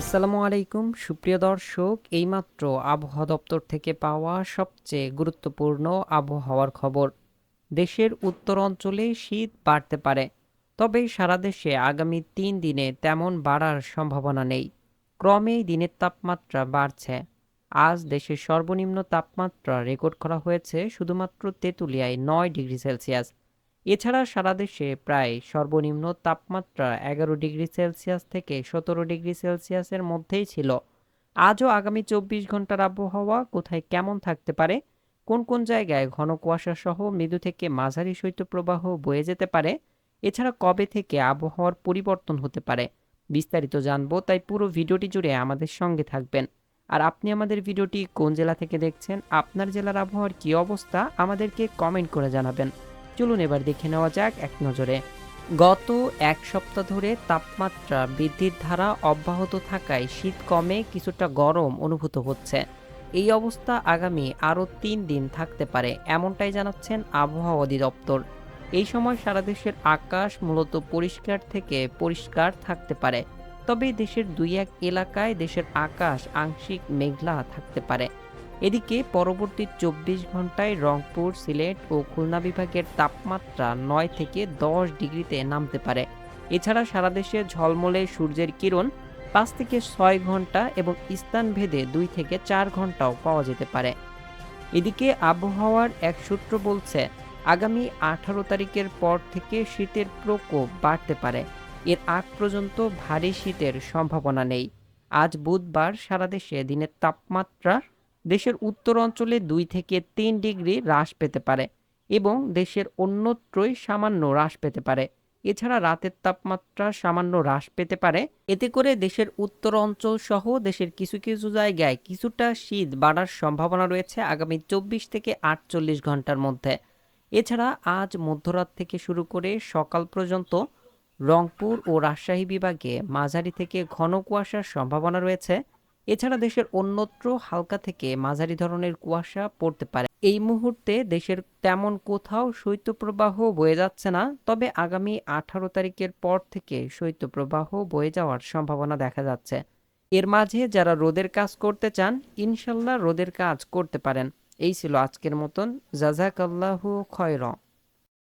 আসসালামু আলাইকুম। সুপ্রিয় দর্শক, এইমাত্র আবহাওয়া দপ্তর থেকে পাওয়া সবচেয়ে গুরুত্বপূর্ণ আবহাওয়ার খবর। দেশের উত্তর অঞ্চলে শীত বাড়তে পারে, তবে সারা দেশে আগামী তিন দিনে তেমন বাড়ার সম্ভাবনা নেই। ক্রমেই দিনের তাপমাত্রা বাড়ছে। আজ দেশের সর্বনিম্ন তাপমাত্রা রেকর্ড করা হয়েছে শুধুমাত্র তেঁতুলিয়ায় নয় ডিগ্রি সেলসিয়াস। এছাড়া সারা দেশে প্রায় সর্বনিম্ন তাপমাত্রা এগারো ডিগ্রি সেলসিয়াস থেকে সতেরো ডিগ্রি সেলসিয়াসের মধ্যেই ছিল। আজও আগামী চব্বিশ ঘণ্টার আবহাওয়া কোথায় কেমন থাকতে পারে? কোন কোন জায়গায় ঘন কুয়াশা সহ মৃদু থেকে মাঝারি শৈত্যপ্রবাহ বয়ে যেতে পারে? এছাড়া কবে থেকে আবহাওয়ার পরিবর্তন হতে পারে? বিস্তারিত জানব, তাই পুরো ভিডিওটি জুড়ে আমাদের সঙ্গে থাকবেন। আর আপনি আমাদের ভিডিওটি কোন জেলা থেকে দেখছেন, আপনার জেলার আবহাওয়ার কী অবস্থা, আমাদেরকে কমেন্ট করে জানাবেন। চলুন এবার দেখে নেওয়া যাক এক নজরে। গত এক সপ্তাহ ধরে তাপমাত্রা বৃদ্ধির ধারা অব্যাহত থাকায় শীত কমে কিছুটা গরম অনুভূত হচ্ছে। এই অবস্থা আগামী আরও তিন দিন থাকতে পারে, এমনটাই জানাচ্ছেন আবহাওয়া অধিদপ্তর। এই সময় সারা দেশের আকাশ মূলত পরিষ্কার থেকে পরিষ্কার থাকতে পারে, তবে দেশের দুই এক এলাকায় দেশের আকাশ আংশিক মেঘলা থাকতে পারে। এদিকে পরবর্তী চব্বিশ ঘন্টায় রংপুর, সিলেট ও খুলনা বিভাগের তাপমাত্রা নয় থেকে দশ ডিগ্রিতে নামতে পারে। এছাড়া সারা দেশে ঝলমলে সূর্যের কিরণ পাঁচ থেকে ছয় ঘণ্টা এবং স্থানভেদে দুই থেকে চার ঘন্টাও পাওয়া যেতে পারে। এদিকে আবহাওয়ার এক সূত্র বলছে, আগামী আঠারো তারিখের পর থেকে শীতের প্রকোপ বাড়তে পারে। এর আগ পর্যন্ত ভারী শীতের সম্ভাবনা নেই। আজ বুধবার সারা দেশে দিনের তাপমাত্রা দেশের উত্তর অঞ্চলে দুই থেকে তিন ডিগ্রি হ্রাস পেতে পারে এবং দেশের অন্যত্রই সামান্য হ্রাস পেতে পারে। এছাড়া রাতের তাপমাত্রা সামান্য হ্রাস পেতে পারে। এতে করে দেশের উত্তর অঞ্চল সহ দেশের কিছু কিছু জায়গায় কিছুটা শীত বাড়ার সম্ভাবনা রয়েছে আগামী চব্বিশ থেকে আটচল্লিশ ঘণ্টার মধ্যে। এছাড়া আজ মধ্যরাত থেকে শুরু করে সকাল পর্যন্ত রংপুর ও রাজশাহী বিভাগে মাঝারি থেকে ঘন কুয়াশার সম্ভাবনা রয়েছে। এছাড়া দেশের অন্যত্র হালকা থেকে মাঝারি ধরনের কুয়াশা পড়তে পারে। এই মুহূর্তে দেশের তেমন কোথাও শৈত্যপ্রবাহ বয়ে যাচ্ছে না, তবে আগামী আঠারো তারিখের পর থেকে শৈত্যপ্রবাহ বয়ে যাওয়ার সম্ভাবনা দেখা যাচ্ছে। এর মাঝে যারা রোদের কাজ করতে চান, ইনশাল্লাহ রোদের কাজ করতে পারেন। এই ছিল আজকের মতন। জাজাকাল্লাহু খয়র